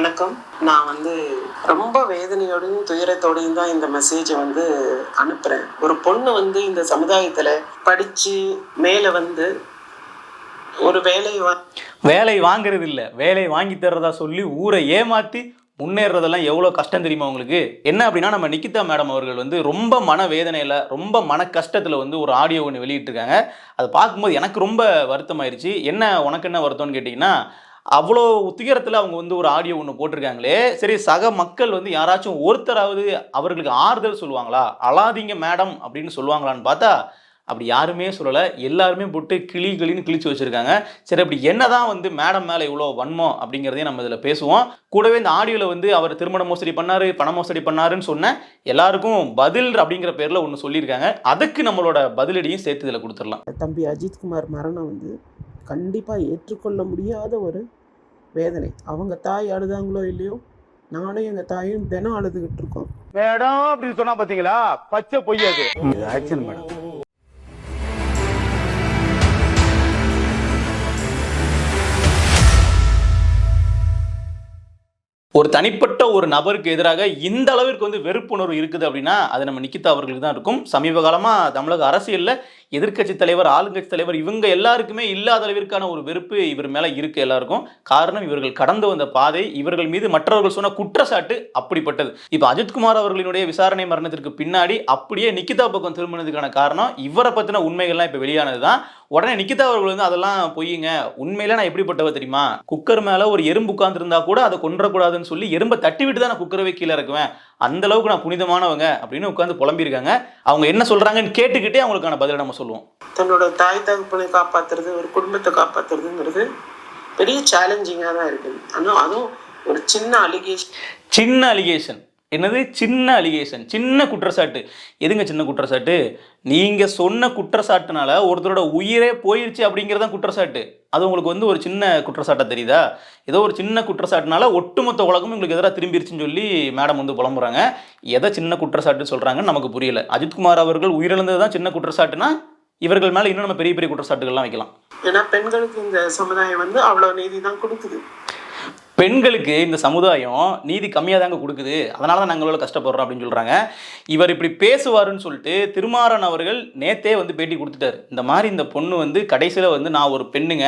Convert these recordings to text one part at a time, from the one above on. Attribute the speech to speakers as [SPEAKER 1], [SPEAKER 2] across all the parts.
[SPEAKER 1] வணக்கம். நான் வந்து ரொம்ப வேதனையோடையும் துயரத்தோடையும் தான் இந்த மெசேஜை வந்து அனுப்புகிறேன் ஒரு பொண்ணு வந்து இந்த சமுதாயத்தில் படித்து மேலே வந்து ஒரு வேலை
[SPEAKER 2] வேலை வாங்குறது இல்ல வேலை வாங்கி தர்றதா சொல்லி ஊரை ஏமாத்தி முன்னேறதெல்லாம் எவ்வளோ கஷ்டம் தெரியுமா உங்களுக்கு? என்ன அப்படின்னா நம்ம நிக்கிதா மேடம் அவர்கள் வந்து ரொம்ப மன வேதனையில் ரொம்ப மன கஷ்டத்தில் வந்து ஒரு ஆடியோ ஒன்று வெளியிட்டிருக்காங்க. அதை பார்க்கும்போது எனக்கு ரொம்ப வருத்தமாயிருச்சு. என்ன உனக்கு என்ன வருத்தம்னு கேட்டிங்கன்னா அவ்வளோ துயரத்தில் அவங்க வந்து ஒரு ஆடியோ ஒன்று போட்டிருக்காங்களே. சரி சக மக்கள் வந்து யாராச்சும் ஒருத்தராவது அவர்களுக்கு ஆறுதல் சொல்லுவாங்களா? அழாதீங்க மேடம் அப்படின்னு சொல்லுவாங்களான்னு பார்த்தா அப்படி யாருமே சொல்லலை. எல்லாருமே போட்டு கிளி கிளின்னு கிழிச்சு வச்சுருக்காங்க. சரி அப்படி என்னதான் வந்து மேடம் மேலே இவ்வளோ வன்மம் அப்படிங்கிறதையும் நம்ம இதில் பேசுவோம். கூடவே இந்த ஆடியோவில் வந்து அவர் திருமண மோசடி பண்ணாரு பண மோசடி பண்ணாருன்னு சொன்ன எல்லாருக்கும் பதில் அப்படிங்கிற பேரில் ஒன்று சொல்லியிருக்காங்க. அதுக்கு நம்மளோட பதிலடியும் சேர்த்து இதில் கொடுத்துடலாம்.
[SPEAKER 1] தம்பி அஜித்குமார் மரணம் வந்து கண்டிப்பாக ஏற்றுக்கொள்ள முடியாத ஒரு வேதனை. அவங்க தாய் அழுதாங்களோ இல்லையோ நானும் எங்கள் தாயும் தினம் அழுதுகிட்டு இருக்கோம்.
[SPEAKER 3] மேடம் அப்படின்னு சொன்னா பாத்தீங்களா? பச்சை பொய் அது.
[SPEAKER 4] Action madam.
[SPEAKER 2] ஒரு தனிப்பட்ட ஒரு நபருக்கு எதிராக இந்த அளவிற்கு வந்து வெறுப்புணர்வு இருக்குது அப்படின்னா அது நம்ம நிக்கிதா அவர்களுக்கு தான் இருக்கும். சமீப காலமாக தமிழக அரசியலில் எதிர்க்கட்சி தலைவர் ஆளுங்கட்சி தலைவர் இவங்க எல்லாருக்குமே இல்லாத அளவிற்கான ஒரு வெறுப்பு இவர் மேலே இருக்கு எல்லாருக்கும். காரணம் இவர்கள் கடந்து வந்த பாதை இவர்கள் மீது மற்றவர்கள் சொன்ன குற்றச்சாட்டு அப்படிப்பட்டது. இப்போ அஜித்குமார் அவர்களினுடைய விசாரணை மரணத்திற்கு பின்னாடி அப்படியே நிக்கிதா பக்கம் திரும்பினதுக்கான காரணம் இவரை பற்றின உண்மைகள்லாம் இப்போ வெளியானது தான் உடனே நிக்கிதா அவர்கள் வந்து அதெல்லாம் பொய்யுங்க உண்மையில நான் எப்படிப்பட்டவ தெரியுமா? குக்கர் மேல ஒரு எறும்பு உட்கார்ந்துருந்தா கூட அதை கொன்றக்கூடாதுன்னு சொல்லி எறும்பை தட்டி விட்டு தான் நான் குக்கரவே கீழே இறக்குவேன். அந்த அளவுக்கு நான் புனிதமானவங்க அப்படின்னு உட்காந்து புலம்பியிருக்காங்க. அவங்க என்ன சொல்றாங்கன்னு கேட்டுக்கிட்டே அவங்களுக்கான பதிலை நம்ம சொல்லுவோம்.
[SPEAKER 1] தன்னோட தாய் தகப்பனை காப்பாத்துறது ஒரு குடும்பத்தை காப்பாத்துறதுங்கிறது பெரிய சேலஞ்சிங்காக தான் இருக்குது. ஆனால் அதுவும் ஒரு சின்ன அலிகேஷன்
[SPEAKER 2] சின்ன அலிகேஷன் என்னது? சின்ன அலிகேஷன் சின்ன குற்றச்சாட்டு. எதுங்க சின்ன குற்றச்சாட்டு? நீங்கள் சொன்ன குற்றச்சாட்டுனால ஒருத்தரோட உயிரே போயிருச்சு அப்படிங்கிறது தான் குற்றச்சாட்டு. அது உங்களுக்கு வந்து ஒரு சின்ன குற்றச்சாட்டை தெரியுதா? ஏதோ ஒரு சின்ன குற்றச்சாட்டுனால ஒட்டுமொத்த உலகமும் உங்களுக்கு எதிராக திரும்பிடுச்சுன்னு சொல்லி மேடம் வந்து புலம்புறாங்க. எதை சின்ன குற்றச்சாட்டு சொல்கிறாங்கன்னு நமக்கு புரியல. அஜித்குமார் அவர்கள் உயிரிழந்தது தான் சின்ன குற்றச்சாட்டுனா இவர்கள் மேலே இன்னும் நம்ம பெரிய பெரிய குற்றச்சாட்டுகள்லாம் வைக்கலாம்.
[SPEAKER 1] ஏன்னா பெண்களுக்கு இந்த சமுதாயம் வந்து அவ்வளோ நீதி தான் கொடுக்குது.
[SPEAKER 2] பெண்களுக்கு இந்த சமுதாயம் நீதி கம்மியாக தாங்க கொடுக்குது. அதனால தான் நாங்கள் கஷ்டப்படுறோம் அப்படின்னு சொல்கிறாங்க இவர் இப்படி பேசுவாருன்னு சொல்லிட்டு திருமாறன் அவர்கள் நேத்தே வந்து பேட்டி கொடுத்துட்டாரு. இந்த மாதிரி இந்த பொண்ணு வந்து கடைசியில் வந்து நான் ஒரு பெண்ணுங்க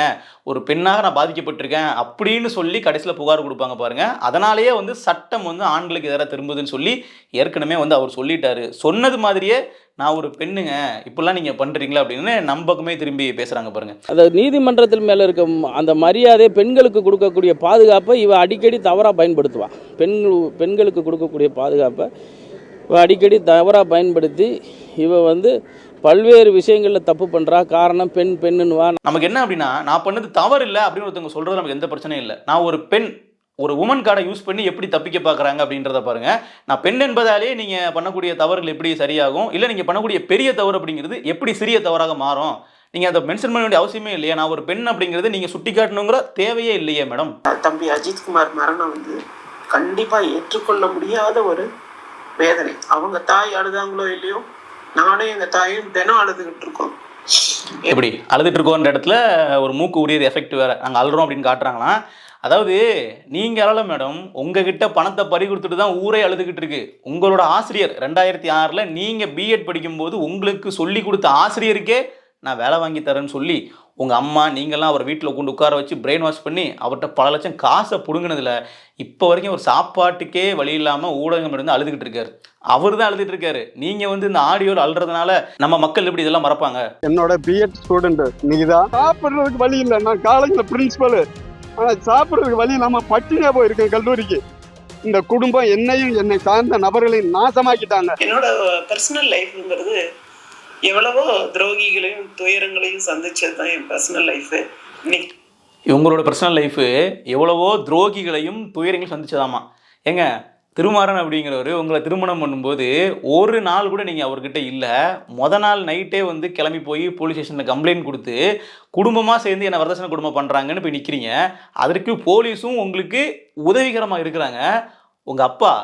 [SPEAKER 2] ஒரு பெண்ணாக நான் பாதிக்கப்பட்டிருக்கேன் அப்படின்னு சொல்லி கடைசியில் புகார் கொடுப்பாங்க பாருங்கள் அதனாலேயே வந்து சட்டம் வந்து ஆண்களுக்கு எதிராக திரும்புதுன்னு சொல்லி ஏற்கனவே வந்து அவர் சொல்லிட்டாரு. சொன்னது மாதிரியே நான் ஒரு பெண்ணுங்க இப்படிலாம் நீங்கள் பண்ணுறீங்களா அப்படின்னு நம்பகமே திரும்பி பேசுகிறாங்க பாருங்க.
[SPEAKER 5] அந்த நீதிமன்றத்தில் மேலே இருக்க அந்த மரியாதை பெண்களுக்கு கொடுக்கக்கூடிய பாதுகாப்பை இவ அடிக்கடி தவறாக பயன்படுத்துவா. பெண்கள் பெண்களுக்கு கொடுக்கக்கூடிய பாதுகாப்பை இவ அடிக்கடி தவறாக பயன்படுத்தி இவ வந்து பல்வேறு விஷயங்களில் தப்பு பண்ணுறா காரணம் பெண் பெண்ணுன்னுவா.
[SPEAKER 2] நமக்கு என்ன அப்படின்னா நான் பண்ணது தவறு இல்லை அப்படின்னு ஒருத்தவங்க சொல்றது நமக்கு எந்த பிரச்சனையும் இல்லை. நான் ஒரு பெண் ஒரு உமன் கார்டை யூஸ் பண்ணி எப்படி தப்பிக்க பார்க்குறாங்க அப்படின்றத பாருங்க. நான் பெண் என்பதாலே நீங்க பண்ணக்கூடிய தவறுகள் எப்படி சரியாகும்? இல்லை நீங்க பண்ணக்கூடிய பெரிய தவறு அப்படிங்கிறது எப்படி சிறிய தவறாக மாறும்? நீங்க அதை மென்ஷன் பண்ண வேண்டிய அவசியமே இல்லையா. நான் ஒரு பெண் அப்படிங்கிறது நீங்க சுட்டி காட்டணுங்கிற தேவையே இல்லையே மேடம்.
[SPEAKER 1] தம்பி அஜித்குமார் மரணம் வந்து கண்டிப்பாக ஏற்றுக்கொள்ள முடியாத ஒரு வேதனை. அவங்க தாய் அழுதாங்களோ இல்லையோ நானும் எங்கள் தாயும் தினம் அழுதுகிட்டு இருக்கோம்.
[SPEAKER 2] எப்படி? அழுதுட்டு இருக்கோன்ற இடத்துல ஒரு மூக்கு உரியர் எஃபெக்ட் வேற. நாங்கள் அழுறோம் அப்படின்னு காட்டுறாங்களாம். அதாவது நீங்கள் அழல மேடம் உங்ககிட்ட பணத்தை பறி கொடுத்துட்டு தான் ஊரே அழுதுகிட்டு இருக்கு. உங்களோட ஆசிரியர் ரெண்டாயிரத்தி ஆறில் நீங்கள் பிஎட் படிக்கும்போது உங்களுக்கு சொல்லி கொடுத்த ஆசிரியருக்கே நான் வேலை வாங்கி தரேன்னு சொல்லி உங்கள் அம்மா நீங்கள்லாம் அவர் வீட்டில் கொண்டு உட்கார வச்சு பிரெயின் வாஷ் பண்ணி அவர்கிட்ட பல லட்சம் காசை பிடுங்கினதில் இப்போ வரைக்கும் ஒரு சாப்பாட்டுக்கே வழி இல்லாமல் ஊடகம் இருந்து அழுதுகிட்டு இருக்காரு. அவர் தான் அழுதுட்டு இருக்காரு. நீங்கள் வந்து இந்த ஆடியோவில் அழுறதுனால நம்ம மக்கள் எப்படி இதெல்லாம் மறப்பாங்க?
[SPEAKER 3] என்னோட பிஎட் ஸ்டூடெண்ட் நீங்கள் தான் சாப்பிட்றதுக்கு வழி இல்லை. நான் காலேஜில் பிரின்சிபல் ஆனா சாப்பிடுறதுக்கு வழி இல்லாம பட்டினியா போயிருக்கேன் கல்லூரிக்கு. இந்த குடும்பம் என்னையும் என்னை சார்ந்த நபர்களையும் நாசமாக்கிட்டாங்க.
[SPEAKER 1] என்னோட பர்சனல் லைஃப்ங்கிறது எவ்வளவோ துரோகிகளையும் துயரங்களையும் சந்திச்சது தான் என் பர்சனல் லைஃபு
[SPEAKER 2] இவங்களோட பர்சனல் லைஃபு எவ்வளவோ துரோகிகளையும் துயரங்களையும் சந்திச்சதாமா. ஏங்க திருமாறன் அப்படிங்கிறவர் உங்களை திருமணம் பண்ணும்போது ஒரு நாள் கூட நீங்கள் அவர்கிட்ட இல்லை. மொத நாள் நைட்டே வந்து கிளம்பி போய் போலீஸ் ஸ்டேஷனில் கம்ப்ளைண்ட் கொடுத்து குடும்பமாக சேர்ந்து என்னை வரதட்சணை குடும்பம் பண்ணுறாங்கன்னு போய் நிற்கிறீங்க அதற்கு போலீஸும் உங்களுக்கு உதவிகரமாக இருக்கிறாங்க. உங்கள் அப்பா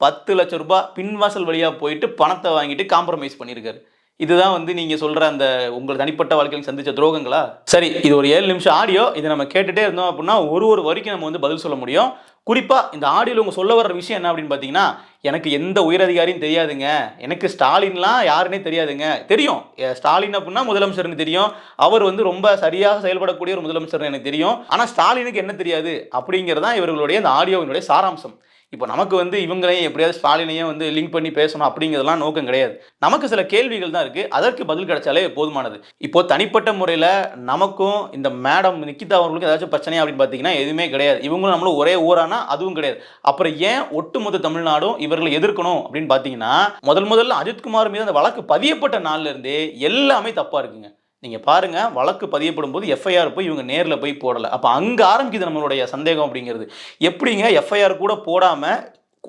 [SPEAKER 2] பத்து லட்ச ரூபாய் பின்வாசல் வழியாக போயிட்டு பணத்தை வாங்கிட்டு காம்ப்ரமைஸ் பண்ணியிருக்காரு இதுதான் வந்து நீங்கள் சொல்கிற அந்த உங்கள் தனிப்பட்ட வாழ்க்கையில் சந்திச்ச துரோகங்களா? சரி இது ஒரு ஏழு நிமிஷம் ஆடியோ. இதை நம்ம கேட்டுட்டே இருந்தோம் அப்படின்னா ஒரு ஒரு வரைக்கும் நம்ம வந்து பதில் சொல்ல முடியும். குறிப்பா இந்த ஆடியோல உங்க சொல்ல வர்ற விஷயம் என்ன அப்படின்னு பாத்தீங்கன்னா எனக்கு எந்த உயரதிகாரியும் தெரியாதுங்க. எனக்கு ஸ்டாலின்லாம் யாருன்னே தெரியாதுங்க. தெரியும். ஸ்டாலின் அப்படின்னா முதலமைச்சர்னு தெரியும். அவர் வந்து ரொம்ப சரியாக செயல்படக்கூடிய ஒரு முதலமைச்சர்னு எனக்கு தெரியும். ஆனா ஸ்டாலினுக்கு என்ன தெரியாது அப்படிங்கிறது தான் இவர்களுடைய இந்த ஆடியோவினுடைய சாராம்சம். இப்போ நமக்கு வந்து இவங்களையும் எப்படியாவது ஸ்டாலினையும் வந்து லிங்க் பண்ணி பேசணும் அப்படிங்கிறதெல்லாம் நோக்கம் கிடையாது. நமக்கு சில கேள்விகள் தான் இருக்குது அதற்கு பதில் கிடைச்சாலே போதுமானது. இப்போ தனிப்பட்ட முறையில் நமக்கும் இந்த மேடம் நிக்கிதா அவர்களுக்கும் ஏதாச்சும் பிரச்சனை அப்படின்னு பார்த்தீங்கன்னா எதுவுமே கிடையாது. இவங்களும் நம்மளும் ஒரே ஊரானா அதுவும் கிடையாது. அப்புறம் ஏன் ஒட்டுமொத்த தமிழ்நாடும் இவர்களை எதிர்க்கணும் அப்படின்னு பார்த்தீங்கன்னா முதல் முதல்ல அஜித்குமார் மீது அந்த வழக்கு பதியப்பட்ட நாள்ல இருந்தே எல்லாமே தப்பாக இருக்குங்க. நீங்கள் பாருங்கள் வழக்கு பதியப்படும் போது எஃப்ஐஆர் போய் இவங்க நேரில் போய் போடலை. அப்போ அங்கே ஆரம்பிக்குது நம்மளுடைய சந்தேகம் அப்படிங்கிறது. எப்படிங்க எஃப்ஐஆர் கூட போடாமல்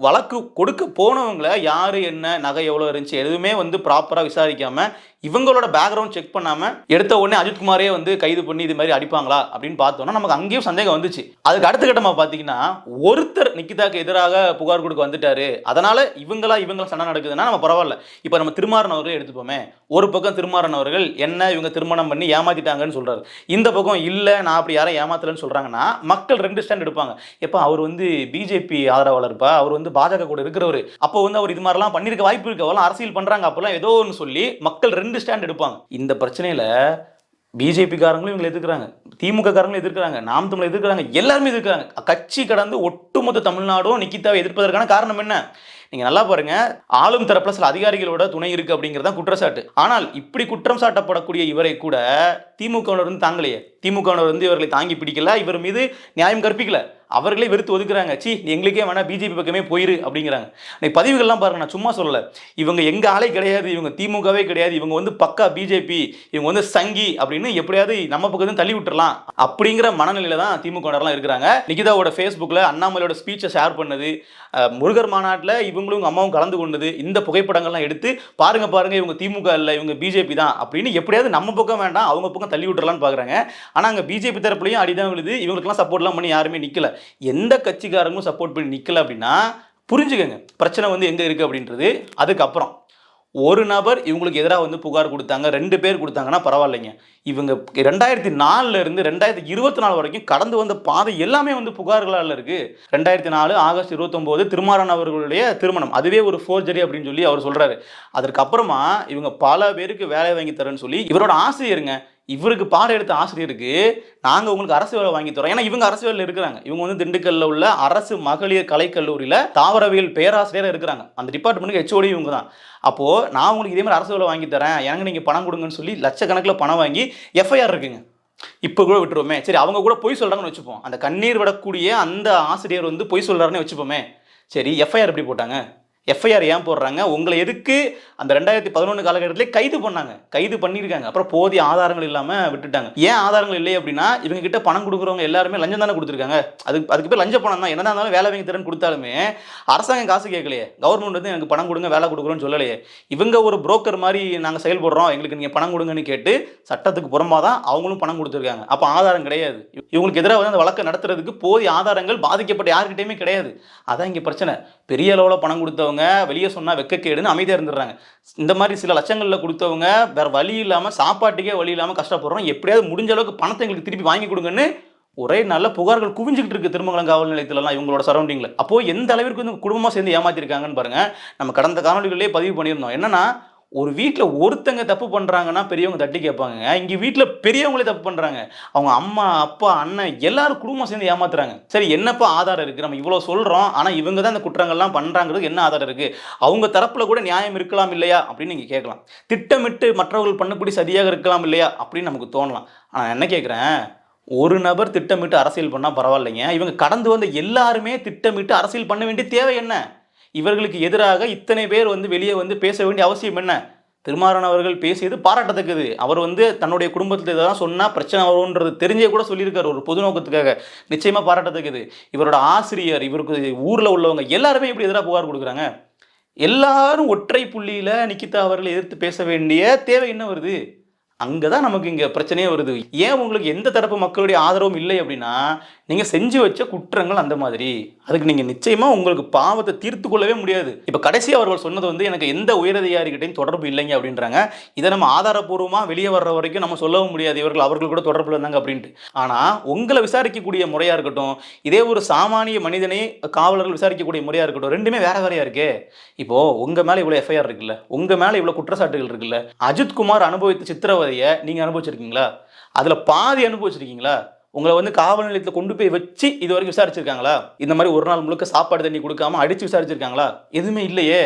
[SPEAKER 2] வழக்கு கொடுக்க போனவங்களை யார் என்ன நகை எவ்வளோ இருந்துச்சு எதுவுமே வந்து ப்ராப்பராக விசாரிக்காமல் இவங்களோட பேக்ரவுண்ட் செக் பண்ணாம எடுத்த உடனே அஜித்குமாரே வந்து கைது பண்ணி இது மாதிரி அடிப்பாங்களா அப்படின்னு பார்த்தோம்னா நமக்கு அங்கேயும் சந்தேகம் வந்துச்சு. அதுக்கு அடுத்த கட்டமா பார்த்தீங்கன்னா ஒருத்தர் நிக்கிதாக்கு எதிராக புகார் கொடுக்க வந்துட்டாரு. அதனால இவங்களா இவங்கள சண்டை நடக்குதுன்னா நம்ம பரவாயில்ல. இப்போ நம்ம திருமாறன் எடுத்துப்போமே. ஒரு பக்கம் திருமாறன் அவர்கள் என்ன இவங்க திருமணம் பண்ணி ஏமாத்திட்டாங்கன்னு சொல்றாரு. இந்த பக்கம் இல்ல நான் அப்படி யாரும் ஏமாத்தலன்னு சொல்றாங்கன்னா மக்கள் ரெண்டு ஸ்டாண்ட் எடுப்பாங்க. எப்ப அவர் வந்து பிஜேபி ஆதரவாளர்ப்பா? அவர் வந்து பாஜக கூட இருக்கிறவர். அப்போ வந்து அவர் இது மாதிரிலாம் பண்ணிருக்க வாய்ப்பு இருக்கு. அவெல்லாம் அரசியல் பண்றாங்க. அப்பெல்லாம் ஏதோ ஒன்று சொல்லி மக்கள் ரெண்டு ஸ்டாண்ட் எடுப்பாங்க. இந்த பிரச்சனையில பிஜேபிக்காரங்களும் இவங்களை எதிர்க்கிறாங்க. திமுக காரங்களும் எதிர்க்கிறாங்க. நாம் தமிழ் எதிர்க்கிறாங்க. எல்லாருமே எதிர்க்கிறாங்க. கட்சி கடந்து ஒட்டுமொத்த தமிழ்நாடும் நிக்கிதாவை எதிர்ப்பதற்கான காரணம் என்ன? நீங்கள் நல்லா பாருங்க. ஆளும் தரப்புல சில அதிகாரிகளோட துணை இருக்கு அப்படிங்கிறது தான் குற்றச்சாட்டு. ஆனால் இப்படி குற்றம் சாட்டப்படக்கூடிய இவரை கூட திமுகவினர் வந்து தாங்கலையே. திமுகவினர் வந்து இவர்களை தாங்கி பிடிக்கல. இவர் மீது நியாயம் கற்பிக்கல. அவர்களே வெறுத்து ஒதுக்குறாங்க. சி நீ எங்களுக்கே வேணா பிஜேபி பக்கமே போயிரு அப்படிங்கிறாங்க. இன்னைக்கு பதிவுகள்லாம் பாருங்க நான் சும்மா சொல்லல. இவங்க எங்க ஆளே கிடையாது இவங்க திமுகவே கிடையாது இவங்க வந்து பக்கா பிஜேபி இவங்க வந்து சங்கி அப்படின்னு எப்படியாவது நம்ம பக்கத்து தள்ளி விட்டுறலாம். அப்படிங்கிற மனநிலையில தான் திமுகலாம் இருக்கிறாங்க. நிகிதாவோட ஃபேஸ்புக்கில் அண்ணாமலையோட ஸ்பீச்சை ஷேர் பண்ணது முருகர் மாநாட்டில் இவங்களும் அம்மாவும் கலந்து கொண்டது இந்த புகைப்படங்கள்லாம் எடுத்து பாருங்க பாருங்க இவங்க திமுக இல்லை இவங்க பிஜேபி தான் அப்படின்னு எப்படியாவது நம்ம பக்கம் வேண்டாம் அவங்க பக்கம் தள்ளி விட்டுறலாம்னு பார்க்குறாங்க ஆனால் அங்கே பிஜேபி தரப்புலையும் அடிதான் விழுது இவங்களுக்குலாம் சப்போர்ட்லாம் பண்ணி யாருமே நிற்கல எந்த கட்சிக்காரங்களும் சப்போர்ட் பண்ணி நிற்கல அப்படின்னா புரிஞ்சுக்கங்க. பிரச்சனை வந்து எங்கே இருக்குது அப்படின்றது. அதுக்கப்புறம் ஒரு நபர் இவங்களுக்கு எதிராக வந்து புகார் கொடுத்தாங்க ரெண்டு பேர் கொடுத்தாங்கன்னா பரவாயில்லைங்க. இவங்க ரெண்டாயிரத்தி நாலுல இருந்து ரெண்டாயிரத்தி இருபத்தி நாலு வரைக்கும் கடந்து வந்த பாதை எல்லாமே வந்து புகார்களால் இருக்கு. ரெண்டாயிரத்தி நாலு ஆகஸ்ட் இருபத்தொம்போது திருமாறன் அவர்களுடைய திருமணம். அதுவே ஒரு ஃபோர்ஜரி அப்படின்னு சொல்லி அவர் சொல்றாரு. அதற்கப்புறமா இவங்க பல பேருக்கு வேலை வாங்கி தரேன்னு சொல்லி இவரோட ஆசிரியருங்க இவருக்கு பாடம் எடுத்த ஆசிரியருக்கு நாங்கள் உங்களுக்கு அரசு வேலை வாங்கி தரோம். ஏன்னா இவங்க அரசு வேலையில் இருக்கிறாங்க. இவங்க வந்து திண்டுக்கல்ல உள்ள அரசு மகளிர் கலைக்கல்லூரியில் தாவரவியல் பேராசிரியராக இருக்கிறாங்க. அந்த டிபார்ட்மெண்ட்டுக்கு ஹெச்ஓடி இவங்க தான். அப்போது நான் உங்களுக்கு இதே மாதிரி அரசு வேலை வாங்கி தரேன். எனக்கு நீங்கள் பணம் கொடுங்கன்னு சொல்லி லட்சக்கணக்கில் பணம் வாங்கி எஃப்ஐஆர் இருக்குங்க. இப்போ கூட விட்டுருவோமே. சரி அவங்க கூட பொய் சொல்கிறாங்கன்னு வச்சுப்போம். அந்த கண்ணீர் விடக்கூடிய அந்த ஆசிரியர் வந்து பொய் சொல்கிறாருன்னு வச்சுப்போமே. சரி எஃப்ஐஆர் எப்படி போட்டாங்க? எஃப்ஐஆர் ஏன் போடுறாங்க? உங்களை எதுக்கு அந்த ரெண்டாயிரத்தி பதினொன்று காலகட்டத்திலே கைது பண்ணாங்க? கைது பண்ணியிருக்காங்க. அப்புறம் போதிய ஆதாரங்கள் இல்லாமல் விட்டுட்டாங்க. ஏன் ஆதாரங்கள் இல்லை அப்படின்னா இவங்க கிட்ட பணம் கொடுக்குறவங்க எல்லாருமே லஞ்சம் தானே கொடுத்துருக்காங்க. அதுக்கு அதுக்கு பேர் லஞ்ச பணம் தான் என்ன இருந்தாலும் வேலை வாங்கி திறன் கொடுத்தாலுமே அரசாங்கம் காசு கேட்கலையே. கவர்மெண்ட் வந்து எனக்கு பணம் கொடுங்க வேலை கொடுக்குறோன்னு சொல்லலையே. இவங்க ஒரு புரோக்கர் மாதிரி நாங்கள் செயல்படுறோம். எங்களுக்கு நீங்கள் பணம் கொடுங்கன்னு கேட்டு சட்டத்துக்கு புறம்பாக தான் அவங்களும் பணம் கொடுத்துருக்காங்க. அப்போ ஆதாரம் கிடையாது. இவங்களுக்கு எதிராக வந்து அந்த வழக்கை நடத்துறதுக்கு போதிய ஆதாரங்கள் பாதிக்கப்பட்ட யாருக்கிட்டையுமே கிடையாது. அதான் இங்கே பிரச்சனை. பெரிய அளவில் பணம் கொடுத்தவங்க வெளியே சொன்னால் வெக்கக்கேடுன்னு அமைதியாக இருந்துடுறாங்க. இந்த மாதிரி சில லட்சங்களில் கொடுத்தவங்க வேற வழி இல்லாமல் சாப்பாட்டுக்கே வழி இல்லாமல் கஷ்டப்படுறோம் எப்படியாவது முடிஞ்ச அளவுக்கு பணத்தை எங்களுக்கு திருப்பி வாங்கி கொடுங்கன்னு ஒரே நல்ல புகார்கள் குவிஞ்சிக்கிட்டு இருக்கு திருமங்கலம் காவல் நிலையத்திலலாம் இவங்களோட சரௌண்டிங்கில் அப்போ எந்த அளவிற்கு வந்து குடும்பமாக சேர்ந்து ஏமாற்றிருக்காங்கன்னு பாருங்கள் நம்ம கடந்த காணொலிகளிலே பதிவு பண்ணியிருந்தோம். என்னன்னா ஒரு வீட்டில் ஒருத்தங்க தப்பு பண்ணுறாங்கன்னா பெரியவங்க தட்டி கேட்பாங்க இங்கே வீட்டில் பெரியவங்களே தப்பு பண்ணுறாங்க அவங்க அம்மா அப்பா அண்ணன் எல்லாரும் குடும்பம் சேர்ந்து ஏமாத்துறாங்க. சரி என்னப்பா ஆதாரம் இருக்குது நம்ம இவ்வளோ சொல்கிறோம் ஆனால் இவங்க தான் இந்த குற்றங்கள்லாம் பண்ணுறாங்கிறது என்ன ஆதாரம் இருக்குது அவங்க தரப்பில் கூட நியாயம் இருக்கலாம் இல்லையா? அப்படின்னு நீங்கள் கேட்கலாம். திட்டமிட்டு மற்றவர்கள் பண்ணக்கூடிய சரியாக இருக்கலாம் இல்லையா? அப்படின்னு நமக்கு தோணலாம். ஆனால் என்ன கேட்குறேன்? ஒரு நபர் திட்டமிட்டு அரசியல் பண்ணால் பரவாயில்லைங்க. இவங்க கடந்து வந்த எல்லாருமே திட்டமிட்டு அரசியல் பண்ண வேண்டிய தேவை என்ன? இவர்களுக்கு எதிராக இத்தனை பேர் வந்து வெளியே வந்து பேச வேண்டிய அவசியம் என்ன? திருமாறன் அவர்கள் பேசியது பாராட்டத்தக்கது. அவர் வந்து தன்னுடைய குடும்பத்தில் இதெல்லாம் சொன்னால் பிரச்சனை வரும்ன்றது தெரிஞ்சே கூட சொல்லியிருக்காரு ஒரு பொது நோக்கத்துக்காக. நிச்சயமாக பாராட்டத்தக்கது. இவரோட ஆசிரியர் இவருக்கு ஊரில் உள்ளவங்க எல்லாருமே இப்படி எதிராக புகார் கொடுக்குறாங்க. எல்லாரும் ஒற்றை புள்ளியில் நிக்கிதா அவர்கள் எதிர்த்து பேச வேண்டிய தேவை என்ன வருது? அங்கே தான் நமக்கு இங்கே பிரச்சனையே வருது. ஏன் உங்களுக்கு எந்த தரப்பு மக்களுடைய ஆதரவும் இல்லை அப்படின்னா நீங்கள் செஞ்சு வச்ச குற்றங்கள் அந்த மாதிரி. அதுக்கு நீங்கள் நிச்சயமாக உங்களுக்கு பாவத்தை தீர்த்து கொள்ளவே முடியாது. இப்போ கடைசி அவர்கள் சொன்னது வந்து எனக்கு எந்த உயரதிகாரிகிட்டையும் தொடர்பு இல்லைங்க அப்படின்றாங்க. இதை நம்ம ஆதாரப்பூர்வமாக வெளியே வர்ற வரைக்கும் நம்ம சொல்லவும் முடியாது. இவர்கள் அவர்கள் கூட தொடர்பில் இருந்தாங்க அப்படின்ட்டு. ஆனால் உங்களை விசாரிக்கக்கூடிய முறையாக இருக்கட்டும் இதே ஒரு சாமானிய மனிதனை காவலர்கள் விசாரிக்கக்கூடிய முறையாக இருக்கட்டும் ரெண்டுமே வேற வேறையாக இருக்கே. இப்போது உங்கள் மேலே இவ்வளோ எஃப்ஐஆர் இருக்குல்ல உங்கள் மேலே இவ்வளோ குற்றச்சாட்டுகள் இருக்குல்ல அஜித்குமார் அனுபவித்த சித்திரவதை சித்திரவதையை நீங்க அனுபவிச்சிருக்கீங்களா? அதுல பாதி அனுபவிச்சிருக்கீங்களா? உங்களை வந்து காவல் நிலையத்தில் கொண்டு போய் வச்சு இது வரைக்கும் விசாரிச்சிருக்காங்களா? இந்த மாதிரி ஒரு நாள் முழுக்க சாப்பாடு தண்ணி கொடுக்காம அடிச்சு விசாரிச்சிருக்காங்களா? எதுவுமே இல்லையே.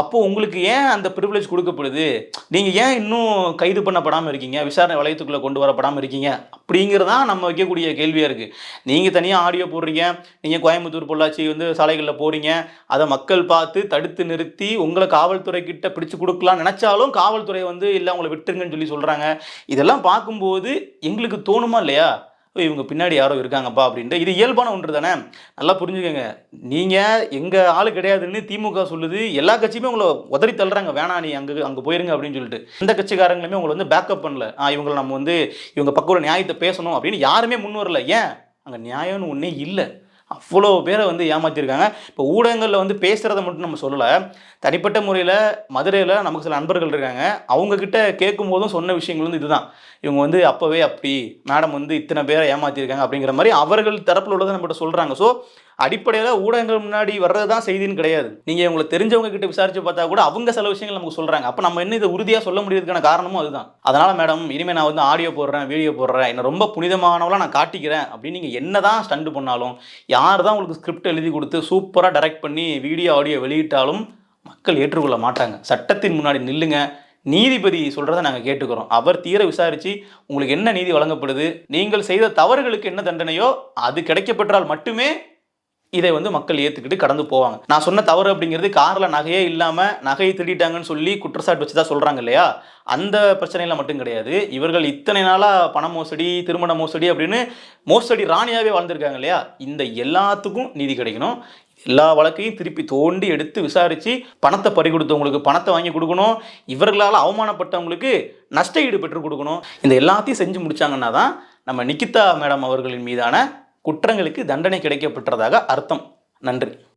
[SPEAKER 2] அப்போ உங்களுக்கு ஏன் அந்த ப்ரிவிலேஜ் கொடுக்கப்படுது? நீங்க ஏன் இன்னும் கைது பண்ணப்படாமல் இருக்கீங்க? விசாரணை வளையத்துக்குள்ள கொண்டு வரப்படாம இருக்கீங்க? அப்படிங்கிறதா நம்ம வைக்கக்கூடிய கேள்வியா இருக்கு. நீங்க தனியாக ஆடியோ போடுறீங்க. நீங்க கோயம்புத்தூர் பொள்ளாச்சி வந்து சாலைகளில் போறீங்க. அதை மக்கள் பார்த்து தடுத்து நிறுத்தி உங்களை காவல்துறை கிட்ட பிடிச்சு கொடுக்கலாம் நினைச்சாலும் காவல்துறை வந்து இல்லை உங்களை விட்டுருங்கன்னு சொல்லி சொல்றாங்க. இதெல்லாம் பார்க்கும்போது எங்களுக்கு தோணுமா இல்லையா? இவங்க பின்னாடி யாரோ இருக்காங்கப்பா அப்படின்ட்டு. இது இயல்பான ஒன்று தானே? நல்லா புரிஞ்சுக்கோங்க. நீங்கள் எங்கள் ஆள் கிடையாதுன்னு திமுக சொல்லுது. எல்லா கட்சியுமே உங்களை உதறி தள்ளுறாங்க. வேணாம் நீ அங்கே அங்கே போயிருங்க அப்படின்னு சொல்லிட்டு. எந்த கட்சிக்காரங்களுமே உங்களை வந்து பேக்கப் பண்ணல. ஆ இவங்களை நம்ம வந்து இவங்க பக்கம் நியாயத்தை பேசணும் அப்படின்னு யாருமே முன் வரல. ஏன்? அங்கே நியாயம்னு ஒன்றே இல்லை. அவ்வளோ பேரை வந்து ஏமாற்றிருக்காங்க இப்போ ஊடகங்களில் வந்து பேசுகிறத மட்டும் நம்ம சொல்லலை. தனிப்பட்ட முறையில் மதுரையில் நமக்கு சில நண்பர்கள் இருக்காங்க. அவங்கக்கிட்ட கேட்கும் போதும் சொன்ன விஷயங்கள் வந்து இதுதான். இவங்க வந்து அப்போவே அப்படி மேடம் வந்து இத்தனை பேரை ஏமாற்றிருக்காங்க அப்படிங்கிற மாதிரி அவர்கள் தரப்பில் உள்ளதை நம்மகிட்ட சொல்கிறாங்க ஸோ அடிப்படையில் ஊடகங்கள் முன்னாடி வர்றது தான் செய்தின்னு கிடையாது. நீங்கள் உங்களை தெரிஞ்சவங்க கிட்ட விசாரிச்சு பார்த்தா கூட அவங்க சில விஷயங்கள் நமக்கு சொல்கிறாங்க அப்போ நம்ம என்ன இதை உறுதியாக சொல்ல முடியறதுக்கான காரணமும் அதுதான். அதனால் மேடம் இனிமேல் நான் வந்து ஆடியோ போடுறேன் வீடியோ போடுறேன் என்னை ரொம்ப புனிதமானவளாக நான் காட்டிக்கிறேன் அப்படின்னு நீங்கள் என்ன தான் ஸ்டண்ட் பண்ணாலும் யார் தான் உங்களுக்கு ஸ்கிரிப்ட் எழுதி கொடுத்து சூப்பராக டைரக்ட் பண்ணி வீடியோ ஆடியோ வெளியிட்டாலும் மக்கள் ஏற்றுக்கொள்ள மாட்டாங்க. சட்டத்தின் முன்னாடி நில்லுங்க. நீதிபதி சொல்கிறத நாங்கள் கேட்டுக்கிறோம். அவர் தீர விசாரித்து உங்களுக்கு என்ன நீதி வழங்கப்படுது நீங்கள் செய்த தவறுகளுக்கு என்ன தண்டனையோ அது கிடைக்கப்பெற்றால் மட்டுமே இதை வந்து மக்கள் ஏற்றுக்கிட்டு கடந்து போவாங்க. நான் சொன்ன தவறு அப்படிங்கிறது காரில் நகையே இல்லாமல் நகையை திருடிட்டாங்கன்னு சொல்லி குற்றச்சாட்டு வச்சு தான் சொல்கிறாங்க இல்லையா? அந்த பிரச்சனையில் மட்டும் கிடையாது. இவர்கள் இத்தனை நாளாக பண மோசடி திருமண மோசடி அப்படின்னு மோசடி ராணியாகவே வாழ்ந்திருக்காங்க இல்லையா? இந்த எல்லாத்துக்கும் நீதி கிடைக்கணும். எல்லா வழக்கையும் திருப்பி தோண்டி எடுத்து விசாரித்து பணத்தை பறி கொடுத்தவங்களுக்கு பணத்தை வாங்கி கொடுக்கணும். இவர்களால் அவமானப்பட்டவங்களுக்கு நஷ்ட ஈடு பெற்று கொடுக்கணும். இந்த எல்லாத்தையும் செஞ்சு முடிச்சாங்கன்னா தான் நம்ம நிக்கிதா மேடம் அவர்களின் மீதான குற்றங்களுக்கு தண்டனை கிடைக்கப்பெற்றதாக அர்த்தம். நன்றி.